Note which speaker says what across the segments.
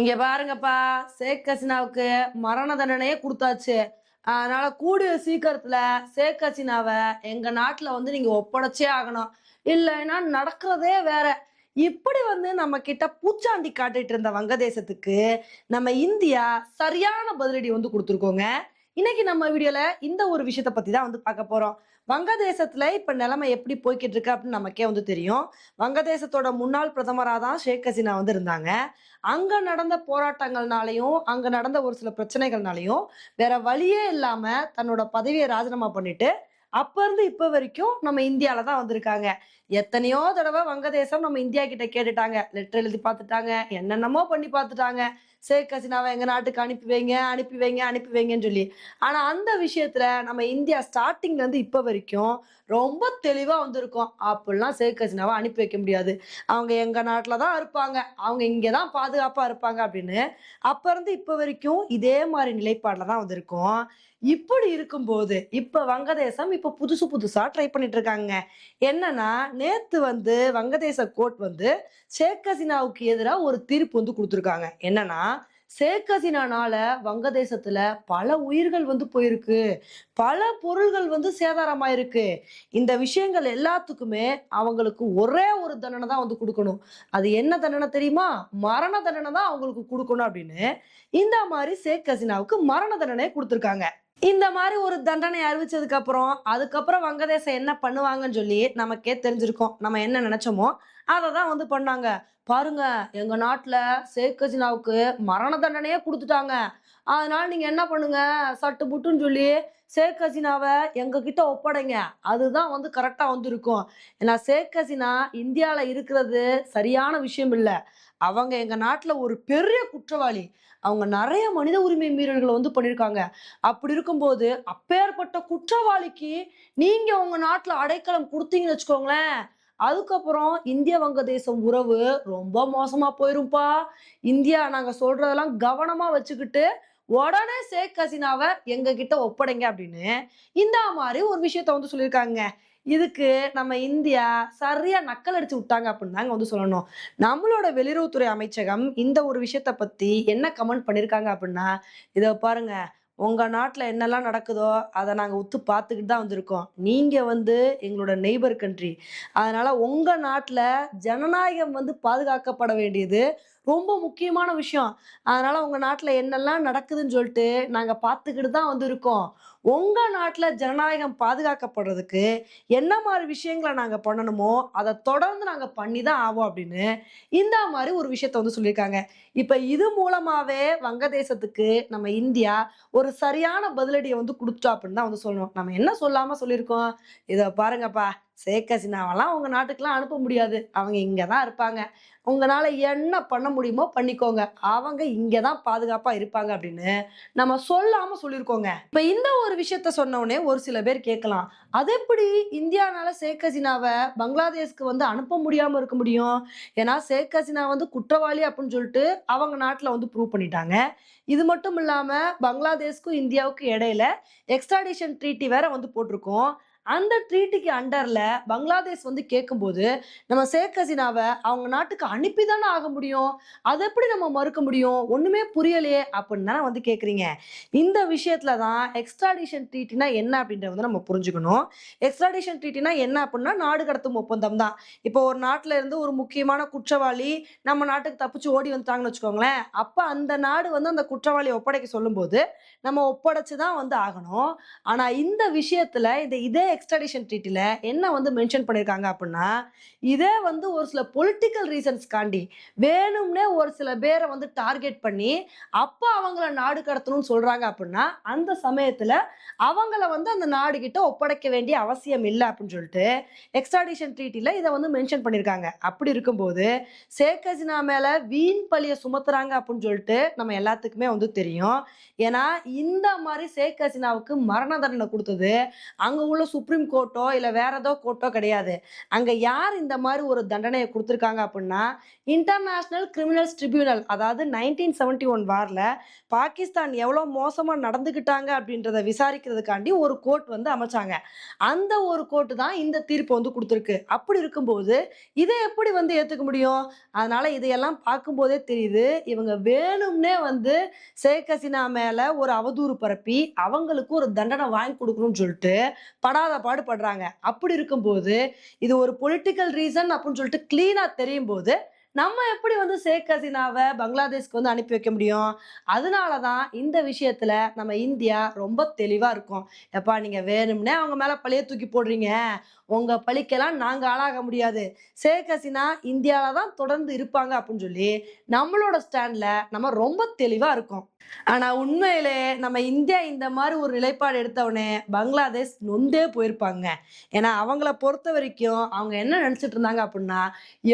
Speaker 1: இங்க பாருங்கப்பா ஷேக் ஹசீனாவுக்கு மரண தண்டனையே கொடுத்தாச்சு. அதனால கூடிய சீக்கிரத்துல ஷேக் ஹசீனாவை எங்க நாட்டுல வந்து நீங்க ஒப்படைச்சே ஆகணும். இல்லைன்னா நடக்கிறதே வேற. இப்படி வந்து நம்ம கிட்ட பூச்சாண்டி காட்டிட்டு இருந்த வங்கதேசத்துக்கு நம்ம இந்தியா சரியான பதிலடி வந்து கொடுத்துருக்கோங்க. இன்னைக்கு நம்ம வீடியோல இந்த ஒரு விஷயத்த பத்தி தான் வந்து பார்க்க போறோம். வங்கதேசத்துல இப்ப நிலைமை எப்படி போய்கிட்டு இருக்கு அப்படின்னு நமக்கே வந்து தெரியும். வங்கதேசத்தோட முன்னாள் பிரதமராக தான் ஷேக் ஹசீனா வந்து இருந்தாங்க. அங்க நடந்த போராட்டங்கள்னாலையும் அங்க நடந்த ஒரு சில பிரச்சனைகள்னாலையும் வேற வழியே இல்லாம தன்னோட பதவியை ராஜினாமா பண்ணிட்டு அப்ப இருந்து இப்ப வரைக்கும் நம்ம இந்தியால தான் வந்திருக்காங்க. எத்தனையோ தடவை வங்கதேசம் நம்ம இந்தியா கிட்ட கேட்டுட்டாங்க. லெட்டர் எழுதி பார்த்துட்டாங்க. என்னென்னமோ பண்ணி பார்த்துட்டாங்க. ஷேக் ஹசீனாவை எங்கள் நாட்டுக்கு அனுப்பி வைங்க அனுப்பி வைங்க அனுப்பி வைங்கன்னு சொல்லி. ஆனால் அந்த விஷயத்தில் நம்ம இந்தியா ஸ்டார்டிங்லேருந்து இப்போ வரைக்கும் ரொம்ப தெளிவாக வந்திருக்கோம். அப்படிலாம் ஷேக் ஹசீனாவை அனுப்பி வைக்க முடியாது. அவங்க எங்கள் நாட்டில் தான் இருப்பாங்க. அவங்க இங்கே தான் பாதுகாப்பாக இருப்பாங்க அப்படின்னு. அப்போ இருந்து இப்போ வரைக்கும் இதே மாதிரி நிலைப்பாடில் தான் வந்திருக்கோம். இப்படி இருக்கும்போது இப்போ வங்கதேசம் இப்போ புதுசு புதுசாக ட்ரை பண்ணிட்டு இருக்காங்க. என்னன்னா நேத்து வந்து வங்கதேச கோர்ட் வந்து ஷேக் ஹசீனாவுக்கு எதிராக ஒரு தீர்ப்பு வந்து கொடுத்துருக்காங்க. என்னன்னா ஷேக் ஹசீனானால வங்கதேசத்துல பல உயிர்கள் வந்து போயிருக்கு. பல பொருள்கள் வந்து சேதாரமாயிருக்கு. இந்த விஷயங்கள் எல்லாத்துக்குமே அவங்களுக்கு ஒரே ஒரு தண்டனை தான் வந்து கொடுக்கணும். அது என்ன தண்டனை தெரியுமா? மரண தண்டனை தான் அவங்களுக்கு கொடுக்கணும் அப்படின்னு இந்த மாதிரி ஷேக் ஹசீனாவுக்கு மரண தண்டனை கொடுத்துருக்காங்க. இந்த மாதிரி ஒரு தண்டனை அறிவிச்சதுக்கு அப்புறம் அதுக்கப்புறம் வங்கதேசம் என்ன பண்ணுவாங்கன்னு சொல்லி நமக்கே தெரிஞ்சிருக்கோம். நம்ம என்ன நினைச்சோமோ அதை தான் வந்து பண்ணாங்க. பாருங்க எங்க நாட்டில் ஷேக் ஹசினாவுக்கு மரண தண்டனையே கொடுத்துட்டாங்க. அதனால நீங்க என்ன பண்ணுங்க? சட்டு புட்டுன்னு சொல்லி ஷேக் ஹசினாவை எங்க கிட்ட ஒப்படைங்க. அதுதான் வந்து கரெக்டா வந்திருக்கும். ஏன்னா ஷேக் ஹசினா இந்தியாவில் இருக்கிறது சரியான விஷயம் இல்லை. அவங்க எங்க நாட்டில் ஒரு பெரிய குற்றவாளி. அவங்க நிறைய மனித உரிமை மீறல்களை வந்து பண்ணியிருக்காங்க அப்படி இருக்கும்போது அப்பேற்பட்ட குற்றவாளிக்கு நீங்க உங்க நாட்டில் அடைக்கலம் கொடுத்தீங்கன்னு வச்சுக்கோங்களேன். அதுக்கப்புறம் இந்திய வங்கதேசம் உறவு ரொம்ப மோசமா போயிருப்பா இந்தியா நாங்க சொல்றதெல்லாம் கவனமா வச்சுக்கிட்டு உடனே ஷேக் ஹசீனாவை எங்க கிட்ட ஒப்படைங்க அப்படின்னு இந்த மாதிரி ஒரு விஷயத்த வந்து சொல்லியிருக்காங்க. இதுக்கு நம்ம இந்தியா சரியா நக்கல் அடிச்சு விட்டாங்க அப்படின்னு தாங்க வந்து சொல்லணும். நம்மளோட வெளியுறவுத்துறை அமைச்சகம் இந்த ஒரு விஷயத்த பத்தி என்ன கமெண்ட் பண்ணியிருக்காங்க அப்படின்னா இதை பாருங்க. உங்கள் நாட்டில் என்னெல்லாம் நடக்குதோ அதை நாங்கள் உத்து பார்த்துக்கிட்டு தான் வந்திருக்கோம். நீங்கள் வந்து எங்களோட நெய்பர் கண்ட்ரி அதனால் உங்கள் நாட்டில் ஜனநாயகம் வந்து பாதுகாக்கப்பட வேண்டியது. ரொம்ப முக்கியமான விஷயம். அதனால உங்க நாட்டில் என்னெல்லாம் நடக்குதுன்னு சொல்லிட்டு நாங்கள் பார்த்துக்கிட்டு தான் வந்து இருக்கோம் உங்க நாட்டில் ஜனநாயகம் பாதுகாக்கப்படுறதுக்கு என்ன மாதிரி விஷயங்களை நாங்கள் பண்ணணுமோ அதை தொடர்ந்து நாங்கள் பண்ணி தான் ஆவோம் அப்படின்னு இந்த மாதிரி ஒரு விஷயத்த வந்து சொல்லியிருக்காங்க. இப்போ இது மூலமாகவே வங்கதேசத்துக்கு நம்ம இந்தியா ஒரு சரியான பதிலடியை வந்து கொடுத்தோம் அப்படின்னு தான் வந்து சொல்லணும். நம்ம என்ன சொல்லாமல் சொல்லியிருக்கோம்? இதை பாருங்கப்பா. ஷேக் ஹசீனாவெல்லாம் உங்கள் நாட்டுக்கெலாம் அனுப்ப முடியாது. அவங்க இங்கே தான் இருப்பாங்க. உங்களால் என்ன பண்ண முடியுமோ பண்ணிக்கோங்க. அவங்க இங்கே தான் பாதுகாப்பாக இருப்பாங்க அப்படின்னு நம்ம சொல்லாமல் சொல்லியிருக்கோங்க இப்போ இந்த ஒரு விஷயத்த சொன்ன ஒரு சில பேர் கேட்கலாம். அது எப்படி இந்தியானால ஷேக் ஹசீனாவை பங்களாதேஷ்க்கு வந்து அனுப்ப முடியாமல் இருக்க முடியும்? ஏன்னா ஷேக் ஹசீனா வந்து குற்றவாளி அப்படின்னு சொல்லிட்டு அவங்க நாட்டில் வந்து ப்ரூவ் பண்ணிட்டாங்க. இது மட்டும் இல்லாமல் பங்களாதேஷ்க்கும் இந்தியாவுக்கும் இடையில எக்ஸ்ட்ராடிஷன் ட்ரீட்டி வேற வந்து போட்டிருக்கோம். அந்த ட்ரீட்டிக்கு அண்டரில் பங்களாதேஷ் வந்து கேட்கும்போது நம்ம ஷேக் ஹசீனாவை அவங்க நாட்டுக்கு அனுப்பி தானே ஆக முடியும்? அதை எப்படி நம்ம மறுக்க முடியும்? ஒன்றுமே புரியலையே அப்படின்னு தானே வந்து கேட்குறீங்க இந்த விஷயத்தில் தான் எக்ஸ்ட்ராடிஷன் ட்ரீட்டினா என்ன அப்படின்றத வந்து நம்ம புரிஞ்சுக்கணும். எக்ஸ்ட்ராடிஷன் ட்ரீட்டினா என்ன அப்படின்னா நாடு கடத்தும் ஒப்பந்தம் தான். இப்போ ஒரு நாட்டில் இருந்து ஒரு முக்கியமான குற்றவாளி நம்ம நாட்டுக்கு தப்பிச்சு ஓடி வந்துட்டாங்கன்னு வச்சுக்கோங்களேன். அப்போ அந்த நாடு வந்து அந்த குற்றவாளியை ஒப்படைக்க சொல்லும்போது நம்ம ஒப்படைச்சு தான் வந்து ஆகணும். ஆனால் இந்த விஷயத்தில் இந்த இதே எக்ஸ்ட்ராடிஷன் ட்ரீட்டில என்ன வந்து மென்ஷன் பண்ணியிருக்காங்க அப்படின்னா இதே வந்து ஒரு சில பொலிட்டிக்கல் ரீசன்ஸ்காண்டி வேணும்னே ஒரு சில பேரை வந்து டார்கெட் பண்ணி அப்போ அவங்கள நாடு கடத்தணும்னு சொல்றாங்க அப்படின்னா அந்த சமயத்துல அவங்கள வந்து அந்த நாடு கிட்ட ஒப்படைக்க வேண்டிய அவசியம் இல்லை அப்படின்னு சொல்லிட்டு எக்ஸ்ட்ராடிஷன் ட்ரீட்டில இதை வந்து மென்ஷன் பண்ணியிருக்காங்க அப்படி இருக்கும்போது ஷேக் ஹசினா மேல வீண் பழிய சுமத்துறாங்க அப்படின்னு சொல்லிட்டு நம்ம எல்லாத்துக்குமே வந்து தெரியும். ஏன்னா இந்த மாதிரி ஷேக் ஹசினாவுக்கு மரண தண்டனை கொடுத்தது அங்க உள்ள சுப்ரீம் கோர்ட்டோ இல்லை வேற ஏதோ கோர்ட்டோ கிடையாது. அங்கே யார் இந்த மாதிரி ஒரு தண்டனையை கொடுத்துருக்காங்க அப்படின்னா இன்டர்நேஷ்னல் கிரிமினல்ஸ் ட்ரிபியூனல் அதாவது நைன்டீன் செவன்டி ஒன் வாரில் பாகிஸ்தான் எவ்வளோ மோசமாக நடந்துக்கிட்டாங்க அப்படின்றத விசாரிக்கிறதுக்காண்டி ஒரு கோர்ட் வந்து அமைச்சாங்க. அந்த ஒரு கோர்ட்டு தான் இந்த தீர்ப்பு வந்து கொடுத்துருக்கு. அப்படி இருக்கும்போது இதை எப்படி வந்து ஏற்றுக்க முடியும்? அதனால இதையெல்லாம் பார்க்கும்போதே தெரியுது இவங்க வேணும்னே வந்து ஷேக் ஹசீனா மேலே ஒரு அவதூறு பரப்பி அவங்களுக்கு ஒரு தண்டனை வாங்கி கொடுக்கணும்னு சொல்லிட்டு படாத பாடு பாடுபடுறாங்க. அப்படி இருக்கும்போது இது ஒரு பொலிட்டிக்கல் ரீசன் அப்படின்னு சொல்லிட்டு கிளீனாக தெரியும் போது நம்ம எப்படி வந்து ஷேக் ஹசீனாவை பங்களாதேஷ்க்கு வந்து அனுப்பி வைக்க முடியும்? அதனால தான் இந்த விஷயத்துல நம்ம இந்தியா ரொம்ப தெளிவா இருக்கும். எப்பா நீங்க வேணும்னே அவங்க மேல பழைய தூக்கி போடுறீங்க. உங்க பழிக்கெல்லாம் நாங்க ஆளாக முடியாது. ஷேக் ஹசீனா இந்தியாவில தான் தொடர்ந்து இருப்பாங்க அப்படின்னு சொல்லி நம்மளோட ஸ்டாண்ட்ல நம்ம ரொம்ப தெளிவா இருக்கோம். ஆனா உண்மையிலே நம்ம இந்தியா இந்த மாதிரி ஒரு நிலைப்பாடு எடுத்தவொடனே பங்களாதேஷ் நொந்தே போயிருப்பாங்க. ஏன்னா அவங்கள பொறுத்த வரைக்கும் அவங்க என்ன நினைச்சிட்டு இருந்தாங்க அப்படின்னா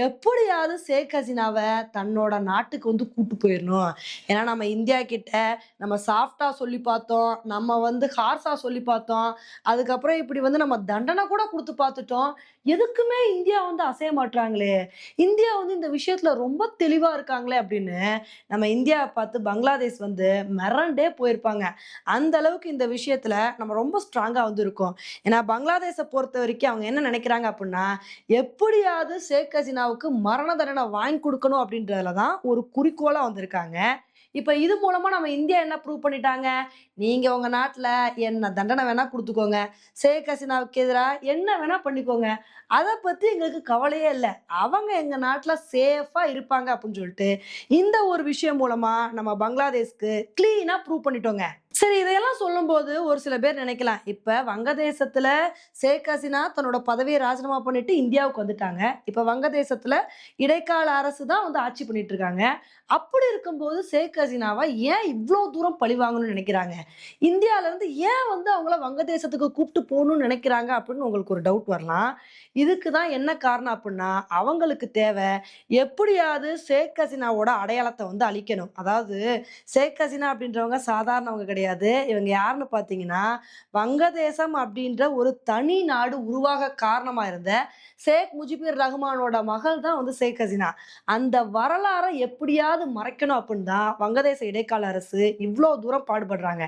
Speaker 1: எப்படியாவது ஷேக் ஹசீனாவை தன்னோட நாட்டுக்கு வந்து கூட்டு போயிடணும் ஏன்னா நம்ம இந்தியா கிட்ட நம்ம சாஃப்டா சொல்லி பார்த்தோம் நம்ம வந்து ஹார்ஸா சொல்லி பார்த்தோம். அதுக்கப்புறம் இப்படி வந்து நம்ம தண்டனை கூட கொடுத்து பார்த்துட்டோம். எதுக்குமே இந்தியா வந்து அசைய மாட்டுறாங்களே இந்தியா வந்து இந்த விஷயத்துல ரொம்ப தெளிவா இருக்காங்களே அப்படின்னு நம்ம இந்தியாவை பார்த்து பங்களாதேஷ் வந்து மிரண்டே போயிருப்பாங்க. அந்த அளவுக்கு இந்த விஷயத்துல நம்ம ரொம்ப ஸ்ட்ராங்கா வந்து இருக்கோம். ஏன்னா பங்களாதேஷை பொறுத்த வரைக்கும் அவங்க என்ன நினைக்கிறாங்க அப்படின்னா எப்படியாவது ஷேக் ஹசீனாவுக்கு மரண தண்டனை வாங்கி கொடுக்கணும் அப்படின்றதுல தான் ஒரு குறிக்கோளாக வந்திருக்காங்க. இப்போ இது மூலமா நம்ம இந்தியா என்ன ப்ரூவ் பண்ணிட்டாங்க? நீங்க உங்க நாட்டில் என்ன தண்டனை வேணா கொடுத்துக்கோங்க. ஷேக் ஹசீனாவுக்கு எதிராக என்ன வேணா பண்ணிக்கோங்க. அதை பத்தி எங்களுக்கு கவலையே இல்லை. அவங்க எங்க நாட்டில் சேஃபாக இருப்பாங்க அப்படின்னு சொல்லிட்டு இந்த ஒரு விஷயம் மூலமா நம்ம பங்களாதேஷ்க்கு க்ளீனாக ப்ரூவ் பண்ணிட்டோங்க. சரி இதையெல்லாம் சொல்லும்போது ஒரு சில பேர் நினைக்கலாம் இப்போ வங்கதேசத்தில் ஷேக் ஹசினா தன்னோட பதவியை ராஜினாமா பண்ணிட்டு இந்தியாவுக்கு வந்துட்டாங்க. இப்போ வங்கதேசத்தில் இடைக்கால அரசு தான் வந்து ஆட்சி பண்ணிட்டு இருக்காங்க. அப்படி இருக்கும்போது ஷேக் ஹசினாவை ஏன் இவ்வளோ தூரம் பழிவாங்கணும்னு நினைக்கிறாங்க? இந்தியாவிலேருந்து ஏன் வந்து அவங்கள வங்கதேசத்துக்கு கூப்பிட்டு போகணும்னு நினைக்கிறாங்க அப்படின்னு உங்களுக்கு ஒரு டவுட் வரலாம். இதுக்கு தான் என்ன காரணம் அப்படின்னா அவங்களுக்கு தேவை எப்படியாவது ஷேக் ஹசினாவோட அடையாளத்தை வந்து அழிக்கணும். அதாவது ஷேக் ஹசினா அப்படின்றவங்க சாதாரணவங்க கிடையாது. இவங்க யாருன்னு பார்த்தீங்கன்னா வங்கதேசம் அப்படின்ற ஒரு தனி நாடு உருவாக காரணமா இருந்த ஷேக் முஜிபுர் ரஹ்மானோட மகள் தான் வந்து ஷேக் ஹசீனா. அந்த வரலாறை எப்படியாவது மறைக்கணும் அப்படின்னு தான் வங்கதேச இடைக்கால அரசு இவ்வளோ தூரம் பாடுபடுறாங்க.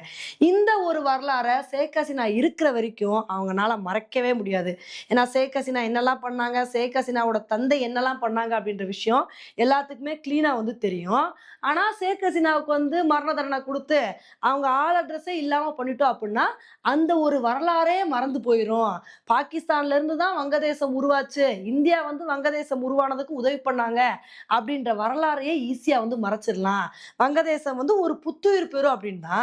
Speaker 1: இந்த ஒரு வரலாறை ஷேக் ஹசீனா இருக்கிற வரைக்கும் அவங்களால மறைக்கவே முடியாது. ஏன்னா ஷேக் ஹசீனா என்னெல்லாம் பண்ணாங்க ஷேக் ஹசீனாவோட தந்தை என்னெல்லாம் பண்ணாங்க அப்படின்ற விஷயம் எல்லாத்துக்குமே கிளீனாக வந்து தெரியும். ஆனால் ஷேக் ஹசீனாவுக்கு வந்து மரண தண்டனை கொடுத்து அவங்க ஆள் அட்ரஸே இல்லாமல் பண்ணிட்டோம் அப்படின்னா அந்த ஒரு வரலாறே மறந்து போயிடும் பாகிஸ்தான்லேருந்து தான் வங்கதேசம் உருவாச்சு. இந்தியா வந்து வங்கதேசம் உருவானதுக்கு உதவி பண்ணாங்க. அப்படின்ற வரலாறையே ஈஸியாக வந்து மறைச்சிடலாம். வங்கதேசம் வந்து ஒரு புத்துயிர் பெறும் அப்படின்னா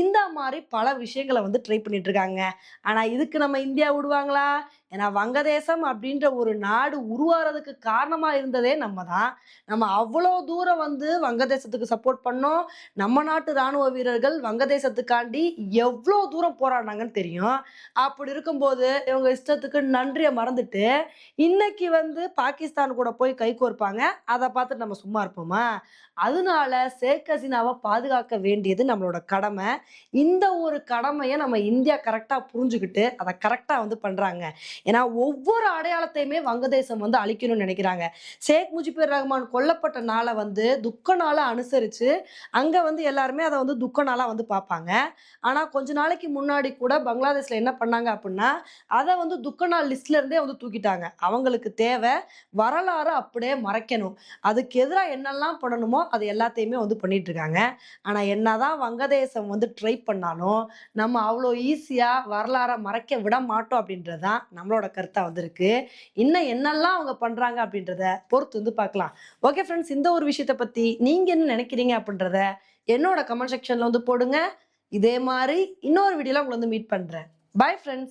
Speaker 1: இந்த மாதிரி பல விஷயங்களை வந்து ட்ரை பண்ணிட்டு இருக்காங்க. ஆனால் இதுக்கு நம்ம இந்தியா விடுவாங்களா? ஏன்னா வங்கதேசம் அப்படின்ற ஒரு நாடு உருவாகிறதுக்கு காரணமாக இருந்ததே நம்ம தான். நம்ம அவ்வளோ தூரம் வந்து வங்கதேசத்துக்கு சப்போர்ட் பண்ணோம். நம்ம நாட்டு ராணுவ வீரர்கள் வங்கதேசத்துக்காண்டி எவ்வளோ தூரம் போராடினாங்கன்னு தெரியும். அப்படி இருக்கும்போது இவங்க இஷ்டத்துக்கு நன்றியை மறந்துட்டு இன்னைக்கு வந்து பாகிஸ்தான் கூட போய் கை கோர்ப்பாங்க. அதை பார்த்துட்டு நம்ம சும்மா இருப்போமா? அதனால ஷேக் ஹசீனாவை பாதுகாக்க வேண்டியது நம்மளோட கடமை. இந்த ஒரு கடமையை நம்ம இந்தியா கரெக்டாக புரிஞ்சுக்கிட்டு அதை கரெக்டாக வந்து பண்ணுறாங்க ஏன்னா ஒவ்வொரு அடையாளத்தையுமே வங்கதேசம் வந்து அழிக்கணும்னு நினைக்கிறாங்க. ஷேக் முஜிபுர் ரஹ்மான் கொல்லப்பட்ட நாளை வந்து துக்க நாளை அனுசரித்து அங்கே வந்து எல்லாருமே அதை வந்து துக்க நாளாக வந்து பார்ப்பாங்க ஆனால் கொஞ்ச நாளைக்கு முன்னாடி கூட பங்களாதேஷில் என்ன பண்ணாங்க அப்படின்னா அதை வந்து துக்க நாள் லிஸ்ட்லேருந்தே வந்து தூக்கிட்டாங்க. அவங்களுக்கு தேவை வரலாறு அப்படியே மறைக்கணும். அதுக்கு எதிராக என்னெல்லாம் பண்ணணுமோ அது எல்லாத்தையுமே வந்து பண்ணிட்டு இருக்காங்க ஆனால் என்னதான் வங்கதேசம் வந்து ட்ரை பண்ணாலும் நம்ம அவ்வளோ ஈஸியாக வரலாறை மறைக்க விட மாட்டோம் அப்படின்றது தான் நம்மளோட கருத்தாக வந்திருக்கு. இன்னும் என்னெல்லாம் அவங்க பண்ணுறாங்க அப்படின்றத பொறுத்து வந்து பார்க்கலாம். ஓகே ஃப்ரெண்ட்ஸ் இந்த ஒரு விஷயத்தை பற்றி நீங்கள் என்ன நினைக்கிறீங்க அப்படின்றத என்னோட கமெண்ட் செக்ஷனில் வந்து போடுங்க. இதே மாதிரி இன்னொரு வீடியோவில் உங்களை வந்து மீட் பண்ணுறேன் பை ஃப்ரெண்ட்ஸ்